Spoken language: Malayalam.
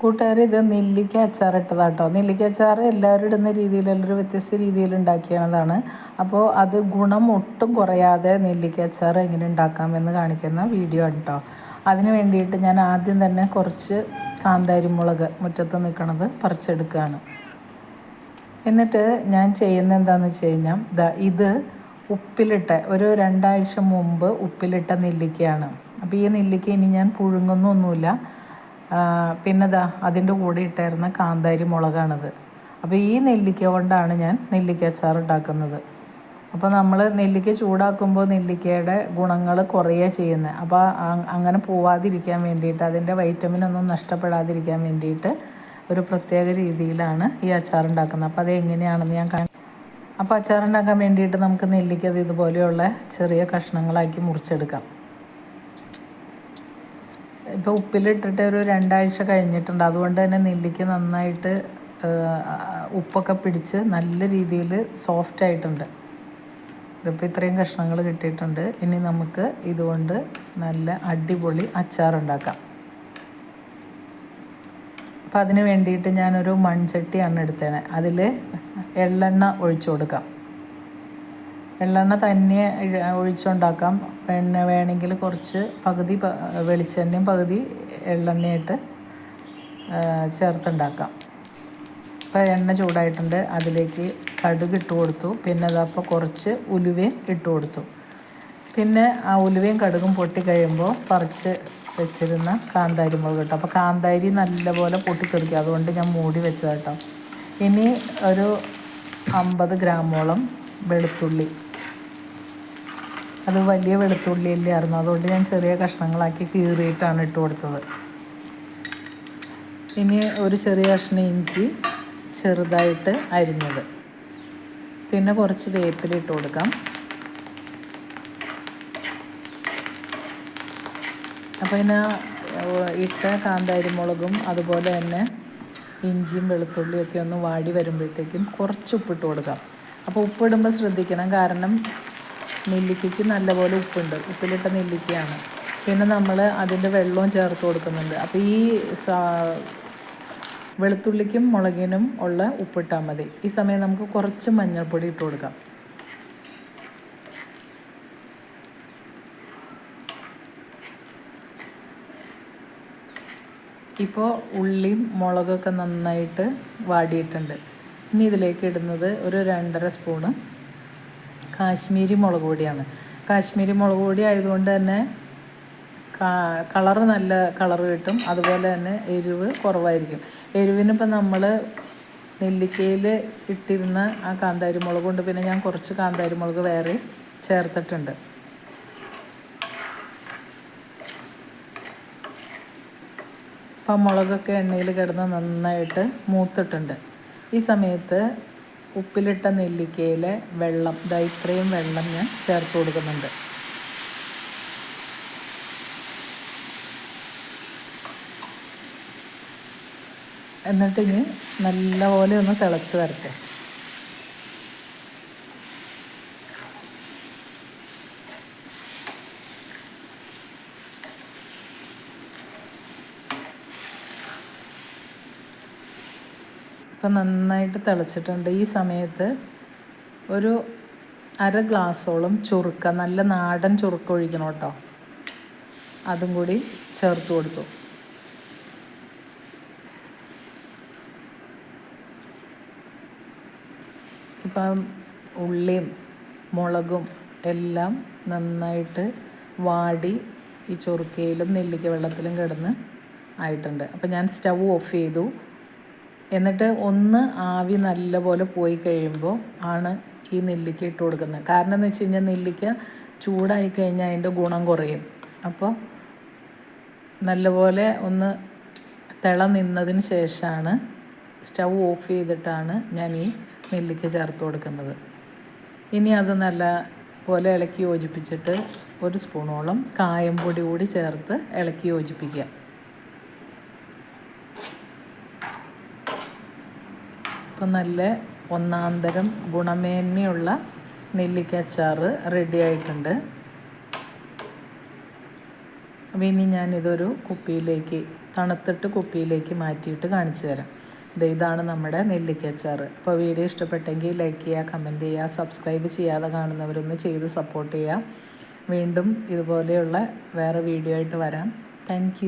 കൂട്ടുകാർ ഇത് നെല്ലിക്ക അച്ചാർ ഇട്ടതാണ് കേട്ടോ നെല്ലിക്ക അച്ചാർ എല്ലാവരും ഇടുന്ന രീതിയിൽ എല്ലാവരും വ്യത്യസ്ത രീതിയിൽ ഉണ്ടാക്കിയതാണ്. അപ്പോൾ അത് ഗുണം ഒട്ടും കുറയാതെ നെല്ലിക്ക അച്ചാർ എങ്ങനെ ഉണ്ടാക്കാമെന്ന് കാണിക്കുന്ന വീഡിയോ ആണ് കേട്ടോ അതിന് വേണ്ടിയിട്ട് ഞാൻ ആദ്യം തന്നെ കുറച്ച് കാന്താരി മുളക് മുറ്റത്ത് നിൽക്കുന്നത് പറിച്ചെടുക്കുകയാണ്. എന്നിട്ട് ഞാൻ ചെയ്യുന്ന എന്താണെന്ന് വെച്ച് കഴിഞ്ഞാൽ ഇത് ഉപ്പിലിട്ട ഒരു രണ്ടാഴ്ച മുമ്പ് ഉപ്പിലിട്ട നെല്ലിക്കയാണ്. അപ്പോൾ ഈ നെല്ലിക്ക ഇനി ഞാൻ പുഴുങ്ങുന്നൊന്നുമില്ല. ആ, പിന്നെ ദാ അതിന്റെ കൂടെ ഇട്ടായിരുന്ന കാന്താരി മുളകാണിത്. അപ്പോൾ ഈ നെല്ലിക്ക കൊണ്ടാണ് ഞാൻ നെല്ലിക്ക അച്ചാർ ഉണ്ടാക്കുന്നത്. അപ്പോൾ നമ്മൾ നെല്ലിക്ക ചൂടാക്കുമ്പോൾ നെല്ലിക്കയുടെ ഗുണങ്ങൾ കുറയുക ചെയ്യുന്നത് അപ്പോൾ അങ്ങനെ പോവാതിരിക്കാൻ വേണ്ടിയിട്ട് അതിന്റെ വൈറ്റമിൻ ഒന്നും നഷ്ടപ്പെടാതിരിക്കാൻ വേണ്ടിയിട്ട് ഒരു പ്രത്യേക രീതിയിലാണ് ഈ അച്ചാർ ഉണ്ടാക്കുന്നത്. അപ്പോൾ അത് എങ്ങനെയാണെന്ന് ഞാൻ കാണാം അപ്പോൾ അച്ചാർ ഉണ്ടാക്കാൻ വേണ്ടിയിട്ട് നമുക്ക് നെല്ലിക്കത് ഇതുപോലെയുള്ള ചെറിയ കഷ്ണങ്ങളാക്കി മുറിച്ചെടുക്കാം. ഇപ്പോൾ ഉപ്പിലിട്ടിട്ട് ഒരു രണ്ടാഴ്ച കഴിഞ്ഞിട്ടുണ്ട്. അതുകൊണ്ട് തന്നെ നെല്ലിക്ക നന്നായിട്ട് ഉപ്പൊക്കെ പിടിച്ച് നല്ല രീതിയിൽ സോഫ്റ്റ് ആയിട്ടുണ്ട്. ഇതിപ്പോൾ ഇത്രയും കഷ്ണങ്ങൾ കിട്ടിയിട്ടുണ്ട്. ഇനി നമുക്ക് ഇതുകൊണ്ട് നല്ല അടിപൊളി അച്ചാർ ഉണ്ടാക്കാം. അപ്പോൾ അതിന് വേണ്ടിയിട്ട് ഞാനൊരു മൺചട്ടിയാണ് എടുത്തേണേ അതിൽ എള്ളെണ്ണ ഒഴിച്ചു കൊടുക്കാം. എള്ളെണ്ണ തന്നെ ഒഴിച്ചുണ്ടാക്കാം. എണ്ണ വേണമെങ്കിൽ കുറച്ച് പകുതി വെളിച്ചെണ്ണയും പകുതി എള്ളെണ്ണയായിട്ട് ചേർത്തുണ്ടാക്കാം. ഇപ്പോൾ എണ്ണ ചൂടായിട്ടുണ്ട്. അതിലേക്ക് കടുക് ഇട്ട് കൊടുത്തു. പിന്നെ അതപ്പോൾ കുറച്ച് ഉലുവയും ഇട്ട് കൊടുത്തു. പിന്നെ ആ ഉലുവയും കടുകും പൊട്ടി കഴിയുമ്പോൾ പറിച്ച് വെച്ചിരുന്ന കാന്താരി മുളക് ഇട്ടു. അപ്പോൾ കാന്താരി നല്ലപോലെ പൊട്ടിത്തെറിക്കും. അതുകൊണ്ട് ഞാൻ മൂടി വെച്ചതാട്ടോ ഇനി ഒരു അമ്പത് ഗ്രാമോളം വെളുത്തുള്ളി അത് വലിയ വെളുത്തുള്ളി അല്ലായിരുന്നു അതുകൊണ്ട് ഞാൻ ചെറിയ കഷ്ണങ്ങളാക്കി കീറിയിട്ടാണ് ഇട്ട് കൊടുത്തത്. ഇനി ഒരു ചെറിയ കഷ്ണം ഇഞ്ചി ചെറുതായിട്ട് അരിഞ്ഞത്. പിന്നെ കുറച്ച് വേപ്പില ഇട്ട് കൊടുക്കാം. അപ്പോൾ ഇതിന് ഇട്ട കാന്താരിമുളകും അതുപോലെ തന്നെ ഇഞ്ചിയും വെളുത്തുള്ളിയൊക്കെ ഒന്ന് വാടി വരുമ്പോഴത്തേക്കും കുറച്ച് ഉപ്പിട്ട് കൊടുക്കാം. അപ്പോൾ ഉപ്പിടുമ്പോൾ ശ്രദ്ധിക്കണം. കാരണം നെല്ലിക്കയ്ക്ക് നല്ലപോലെ ഉപ്പുണ്ട്. ഉപ്പിലിട്ട നെല്ലിക്കയാണ്. പിന്നെ നമ്മൾ അതിന്റെ വെള്ളവും ചേർത്ത് കൊടുക്കുന്നുണ്ട്. അപ്പോൾ ഈ വെളുത്തുള്ളിക്കും മുളകിനും ഉള്ള ഉപ്പിട്ടാൽ മതി. ഈ സമയം നമുക്ക് കുറച്ച് മഞ്ഞൾപ്പൊടി ഇട്ട് കൊടുക്കാം. ഇപ്പോൾ ഉള്ളിയും മുളകൊക്കെ നന്നായിട്ട് വാടിയിട്ടുണ്ട്. ഇനി ഇതിലേക്ക് ഇടുന്നത് ഒരു രണ്ടര സ്പൂണ് കാശ്മീരി മുളക് പൊടിയാണ്. കാശ്മീരി മുളക് പൊടി ആയതുകൊണ്ട് തന്നെ കളറ് നല്ല കളർ കിട്ടും. അതുപോലെ തന്നെ എരിവ് കുറവായിരിക്കും. എരിവിനിപ്പോൾ നമ്മൾ നെല്ലിക്കയിൽ ഇട്ടിരുന്ന ആ കാന്താരി മുളക് കൊണ്ട് പിന്നെ ഞാൻ കുറച്ച് കാന്താരി മുളക് വേറെ ചേർത്തിട്ടുണ്ട്. അപ്പം മുളകൊക്കെ എണ്ണയിൽ കിടന്ന് നന്നായിട്ട് മൂത്തിട്ടുണ്ട്. ഈ സമയത്ത് ഉപ്പിലിട്ട നെല്ലിക്കയിലെ വെള്ളം ദാ ഇത്രയും വെള്ളം ഞാൻ ചേർത്ത് കൊടുക്കുന്നുണ്ട്. എന്നിട്ട് ഇനി നല്ലപോലെ ഒന്ന് തിളച്ച് വരട്ടെ. ഇപ്പം നന്നായിട്ട് തിളച്ചിട്ടുണ്ട്. ഈ സമയത്ത് ഒരു അര ഗ്ലാസ്സോളം ചുറുക്ക നല്ല നാടൻ ചുറുക്ക ഒഴിക്കണം കേട്ടോ. അതും കൂടി ചേർത്ത് കൊടുത്തു. ഇപ്പം ഉള്ളിയും മുളകും എല്ലാം നന്നായിട്ട് വാടി ഈ ചൊറുക്കയിലും നെല്ലിക്ക വെള്ളത്തിലും കിടന്ന് ആയിട്ടുണ്ട്. അപ്പം ഞാൻ സ്റ്റൗ ഓഫ് ചെയ്തു. എന്നിട്ട് ഒന്ന് ആവി നല്ലപോലെ പോയി കഴിയുമ്പോൾ ആണ് ഈ നെല്ലിക്ക ഇട്ട് കൊടുക്കുന്നത്. കാരണം എന്ന് വെച്ച് കഴിഞ്ഞാൽ നെല്ലിക്ക ചൂടായി കഴിഞ്ഞാൽ അതിന്റെ ഗുണം കുറയും. അപ്പോൾ നല്ലപോലെ ഒന്ന് തിള നിന്നതിന് ശേഷമാണ് സ്റ്റൗ ഓഫ് ചെയ്തിട്ടാണ് ഞാൻ ഈ നെല്ലിക്ക ചേർത്ത് കൊടുക്കുന്നത്. ഇനി അത് നല്ല പോലെ ഇളക്കി യോജിപ്പിച്ചിട്ട് ഒരു സ്പൂണോളം കായം പൊടി കൂടി ചേർത്ത് ഇളക്കി യോജിപ്പിക്കുക. ഇപ്പം നല്ല ഒന്നാന്തരം ഗുണമേന്മയുള്ള നെല്ലിക്ക അച്ചാർ റെഡി ആയിട്ടുണ്ട്. അപ്പോൾ ഇനി ഞാനിതൊരു കുപ്പിയിലേക്ക് തണുത്തിട്ട് കുപ്പിയിലേക്ക് മാറ്റിയിട്ട് കാണിച്ചു തരാം. ഇതാണ് നമ്മുടെ നെല്ലിക്ക അച്ചാർ അപ്പോൾ വീഡിയോ ഇഷ്ടപ്പെട്ടെങ്കിൽ ലൈക്ക് ചെയ്യുക കമന്റ് ചെയ്യുക സബ്സ്ക്രൈബ് ചെയ്യാതെ കാണുന്നവരൊന്ന് ചെയ്ത് സപ്പോർട്ട് ചെയ്യുക. വീണ്ടും ഇതുപോലെയുള്ള വേറെ വീഡിയോ ആയിട്ട് വരാം. താങ്ക്